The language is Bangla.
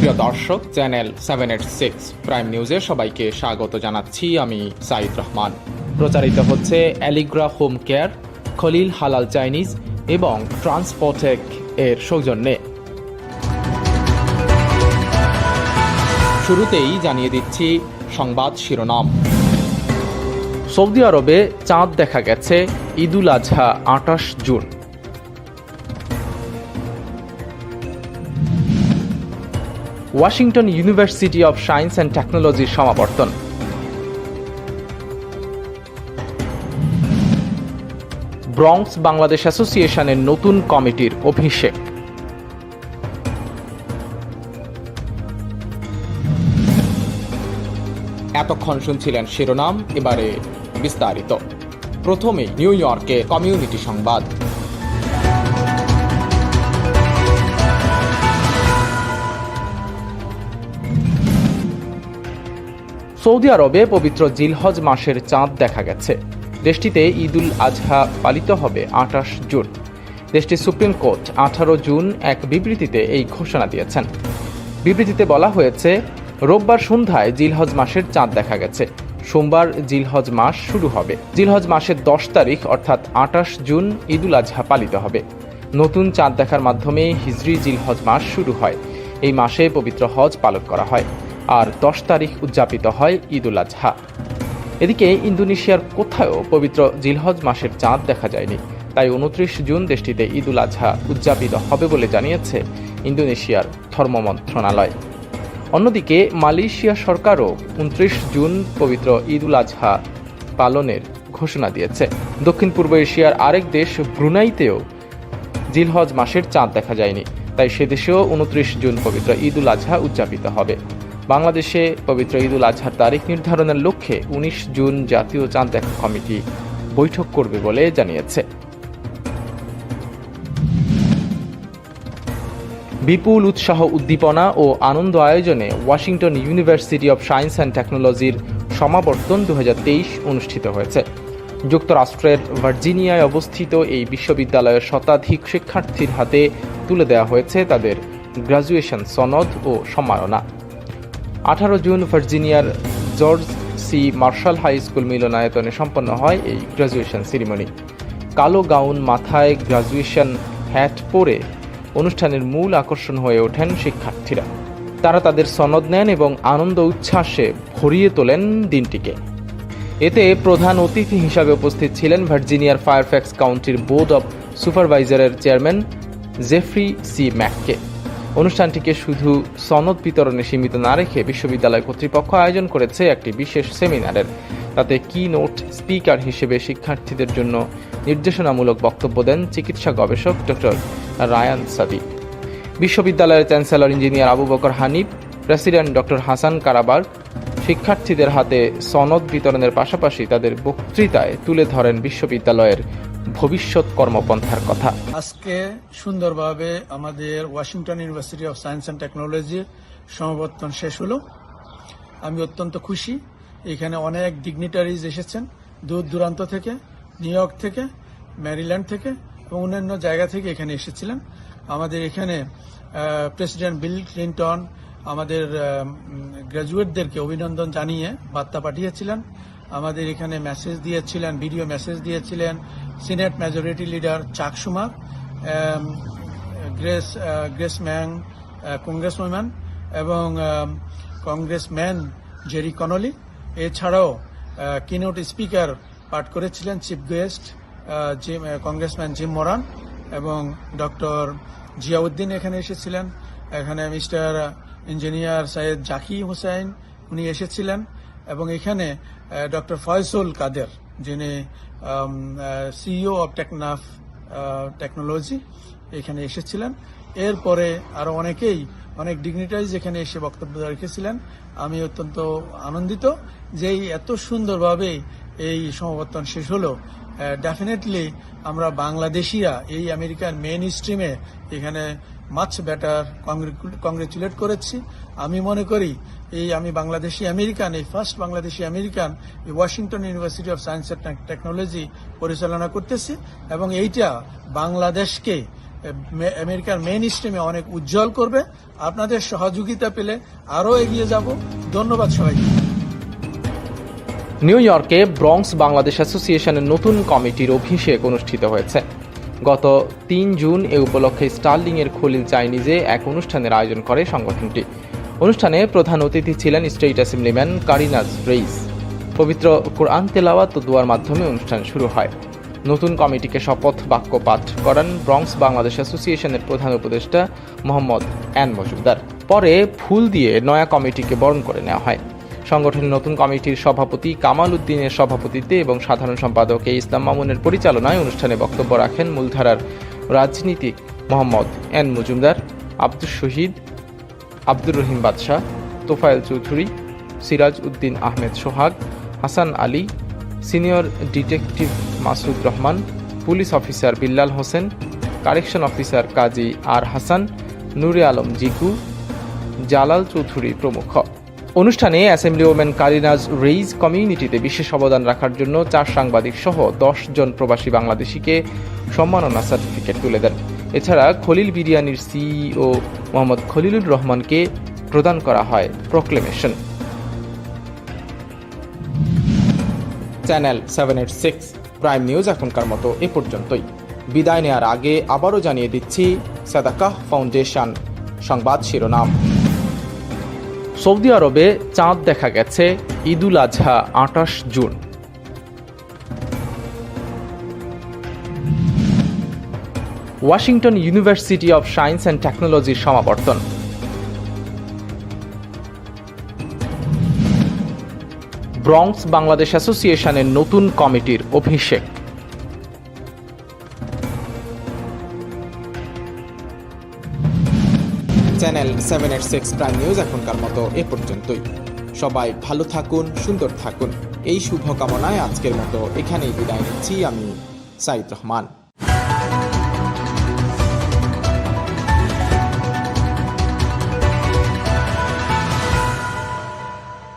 সুপ্রিয় দর্শক, channel seven eight six prime নিউজে সবাইকে স্বাগত জানাচ্ছি আমি সাইদ রহমান। প্রচারিত হচ্ছে অ্যালিগ্রা হোম কেয়ার, খলিল হালাল চাইনিজ এবং ট্রান্সপোর্টেক এর সৌজন্যে। শুরুতেই জানিয়ে দিচ্ছি সংবাদ শিরোনাম। সৌদি আরবে চাঁদ দেখা গেছে ঈদুল আজহা আটাশ June. Washington university of science and টেকনোলজির সমাবর্তন। ব্রঙ্কস বাংলাদেশ অ্যাসোসিয়েশনের নতুন কমিটির অভিষেক। এতক্ষণ শুনছিলেন শিরোনাম, এবারে বিস্তারিত। প্রথমে নিউ ইয়র্কে কমিউনিটি সংবাদ। সৌদি আরবে পবিত্র জিলহজ মাসের চাঁদ দেখা গেছে। দেশটিতে ঈদুল আজহা পালিত হবে আঠাশ জুন। দেশটির সুপ্রিম কোর্ট আঠারো জুন এক বিবৃতিতে এই ঘোষণা দিয়েছেন। বিবৃতিতে বলা হয়েছে, রোববার সন্ধ্যায় জিলহজ মাসের চাঁদ দেখা গেছে। সোমবার জিলহজ মাস শুরু হবে। জিলহজ মাসের দশ তারিখ, অর্থাৎ আঠাশ জুন, ঈদুল আজহা পালিত হবে। নতুন চাঁদ দেখার মাধ্যমে হিজরি জিলহজ মাস শুরু হয়। এই মাসে পবিত্র হজ পালন করা হয়। আর দশ তারিখ উদযাপিত হয় ঈদুল আজহা। এদিকে ইন্দোনেশিয়ার কোথাও পবিত্র জিলহজ মাসের চাঁদ দেখা যায়নি। তাই উনত্রিশ জুন দেশটিতে ঈদুল আজহা উদযাপিত হবে বলে জানিয়েছে ইন্দোনেশিয়ার ধর্ম মন্ত্রণালয়। অন্যদিকে মালয়েশিয়া সরকারও উনত্রিশ জুন পবিত্র ঈদুল আজহা পালনের ঘোষণা দিয়েছে। দক্ষিণ পূর্ব এশিয়ার আরেক দেশ ব্রুনাইতেও জিলহজ মাসের চাঁদ দেখা যায়নি। তাই সে দেশেও উনত্রিশ জুন পবিত্র ঈদুল আজহা উদযাপিত হবে। বাংলাদেশে পবিত্র ঈদুল আজহার তারিখ নির্ধারণের লক্ষ্যে উনিশ জুন জাতীয় চাঁদ দেখা কমিটি বৈঠক করবে বলে জানিয়েছে। বিপুল উৎসাহ, উদ্দীপনা ও আনন্দ আয়োজনে Washington university of science and টেকনোলজির সমাবর্তন দু হাজার তেইশ অনুষ্ঠিত হয়েছে। যুক্তরাষ্ট্রের ভার্জিনিয়ায় অবস্থিত এই বিশ্ববিদ্যালয়ের শতাধিক শিক্ষার্থীর হাতে তুলে দেওয়া হয়েছে তাদের গ্রাজুয়েশন সনদ ও সম্মাননা। আঠারো June ভার্জিনিয়ার George C Marshall high school মিলনায়তনে সম্পন্ন হয় এই গ্রাজুয়েশন সেরিমনি কালো গাউন মাথায় গ্রাজুয়েশন হ্যাট পরে অনুষ্ঠানের মূল আকর্ষণ হয়ে ওঠেন শিক্ষার্থীরা। তারা তাদের সনদ নেন এবং আনন্দ উচ্ছ্বাসে ভরিয়ে তোলেন দিনটিকে। এতে প্রধান অতিথি হিসাবে উপস্থিত ছিলেন ভার্জিনিয়ার ফায়ারফ্যাক্স কাউন্টির বোর্ড অব সুপারভাইজারের চেয়ারম্যান জেফ্রি সি ম্যাককে। অনুষ্ঠানটিকে শুধু সনদ বিতরণে সীমিত না রেখে বিশ্ববিদ্যালয় কর্তৃপক্ষ আয়োজন করেছে একটি বিশেষ সেমিনারের। তাতে কি নোট স্পিকার হিসেবে শিক্ষার্থীদের জন্য নির্দেশনামূলক বক্তব্য দেন চিকিৎসা গবেষক ডক্টর রায়ান সাদি বিশ্ববিদ্যালয়ের chancellor engineer Abu Bakar Hanif, president doctor Hasan Karabar শিক্ষার্থীদের হাতে সনদ বিতরণের পাশাপাশি তাদের বক্তৃতায় তুলে ধরেন বিশ্ববিদ্যালয়ের ভবিষ্যৎ কর্মপন্থার কথা। আজকে সুন্দরভাবে আমাদের Washington university of science and টেকনোলজির সমাবর্তন শেষ হলো। আমি অত্যন্ত খুশি, এখানে অনেক ডিগনিটারিজ এসেছেন, দূর দূরান্ত থেকে নিউ ইয়র্ক থেকে ম্যারিল্যান্ড থেকে এবং অন্যান্য জায়গা থেকে এখানে এসেছিলেন। আমাদের এখানে প্রেসিডেন্ট বিল ক্লিন্টন আমাদের গ্র্যাজুয়েটদেরকে অভিনন্দন জানিয়ে বার্তা পাঠিয়েছিলেন। আমাদের এখানে মেসেজ দিয়েছিলেন ভিডিও মেসেজ দিয়েছিলেন senate majority leader Chuck Schumer Grace Grace Meng congress woman এবং কংগ্রেসম্যান জেরি কনলি। এছাড়াও কিনোট স্পিকার পাঠ করেছিলেন chief guest congressman Jim Moran এবং ডক্টর জিয়াউদ্দিন এখানে এসেছিলেন। এখানে মিস্টার ইঞ্জিনিয়ার সৈয়দ জাকি হুসাইন উনি এসেছিলেন এবং এখানে ডক্টর ফয়সুল কাদের। যিনি সিইও অব টেকনাফ টেকনোলজি এখানে এসেছিলেন। এরপরে আরও অনেকেই, অনেক ডিগনিটারিজ এখানে এসে বক্তব্য রেখেছিলেন। আমি অত্যন্ত আনন্দিত যে এত সুন্দরভাবে এই সমাবর্তন শেষ হলো। ডেফিনেটলি আমরা বাংলাদেশিরা এই আমেরিকার মেন স্ট্রিমে এখানে মাছ ব্যাটার কংগ্রেচুলেট করেছি। আমি মনে করি, এই আমি বাংলাদেশি আমেরিকান, এই ফার্স্ট বাংলাদেশি আমেরিকান, এই Washington university of science and technology পরিচালনা করতেছি এবং এইটা বাংলাদেশকে আমেরিকার মেইন স্ট্রিমে অনেক উজ্জ্বল করবে। আপনাদের সহযোগিতা পেলে আরও এগিয়ে যাব। ধন্যবাদ সবাইকে। নিউ ইয়র্কে ব্রঙ্কস বাংলাদেশ অ্যাসোসিয়েশনের নতুন কমিটির অভিষেক অনুষ্ঠিত হয়েছে। গত তিন জুন এ উপলক্ষে স্টার্লিংয়ের খলিল চাইনিজে এক অনুষ্ঠানের আয়োজন করে সংগঠনটি। অনুষ্ঠানে প্রধান অতিথি ছিলেন স্টেট অ্যাসেম্বলিম্যান কারিনাজ রেইস। পবিত্র কোরআন তেলাওয়াত ও দোয়ার মাধ্যমে অনুষ্ঠান শুরু হয়। নতুন কমিটিকে শপথ বাক্য পাঠ করান ব্রঙ্কস বাংলাদেশ অ্যাসোসিয়েশনের প্রধান উপদেষ্টা মোহাম্মদ এন মজুমদার। পরে ফুল দিয়ে নয়া কমিটিকে বরণ করে নেওয়া হয়। সংগঠনের নতুন কমিটির সভাপতি কামাল উদ্দিনের সভাপতিত্বে এবং সাধারণ সম্পাদক এ ইসলাম মামুনের পরিচালনায় অনুষ্ঠানে বক্তব্য রাখেন মূলধারার রাজনীতিক Mohammad N Majumdar Abdul Shahid, Abdur Rahim Badshah, Tofayel Chowdhury, Siraj Uddin Ahmed Sohag, Hasan Ali, senior detective Masud Rahman, police officer Billal Hossain, correction officer Kazi R Hasan, Nure Alam Ziku Jalal Chowdhury প্রমুখ। অনুষ্ঠানে অ্যাসেম্বলি ওমেন কারিনাজ রেইজ কমিউনিটিতে বিশেষ অবদান রাখার জন্য চার সাংবাদিক সহ দশ জন প্রবাসী বাংলাদেশিকে সম্মাননা সার্টিফিকেট তুলে দেন। এছাড়া খলিল বিরিয়ানির সিইও মোহাম্মদ খলিলুর রহমানকে প্রদান করা হয় proclamation. Channel seven eight six, prime news এখনকার মতো এ পর্যন্তই। বিদায় নেওয়ার আগে আবারও জানিয়ে দিচ্ছি, সাদাকাহ ফাউন্ডেশন, সংবাদ শিরোনাম। সৌদি আরবে চাঁদ দেখা গেছে ঈদুল আজহা আটাশ June. Washington university of science and টেকনোলজির সমাবর্তন। ব্রঙ্কস বাংলাদেশ অ্যাসোসিয়েশনের নতুন কমিটির অভিষেক। Channel seven eight six prime news এখনকার মতো এ পর্যন্তই। সবাই ভালো থাকুন, সুন্দর থাকুন। এই শুভকামনায় আজকের মতো এখানেই বিদায় নিচ্ছি। আমি সাইদ রহমান।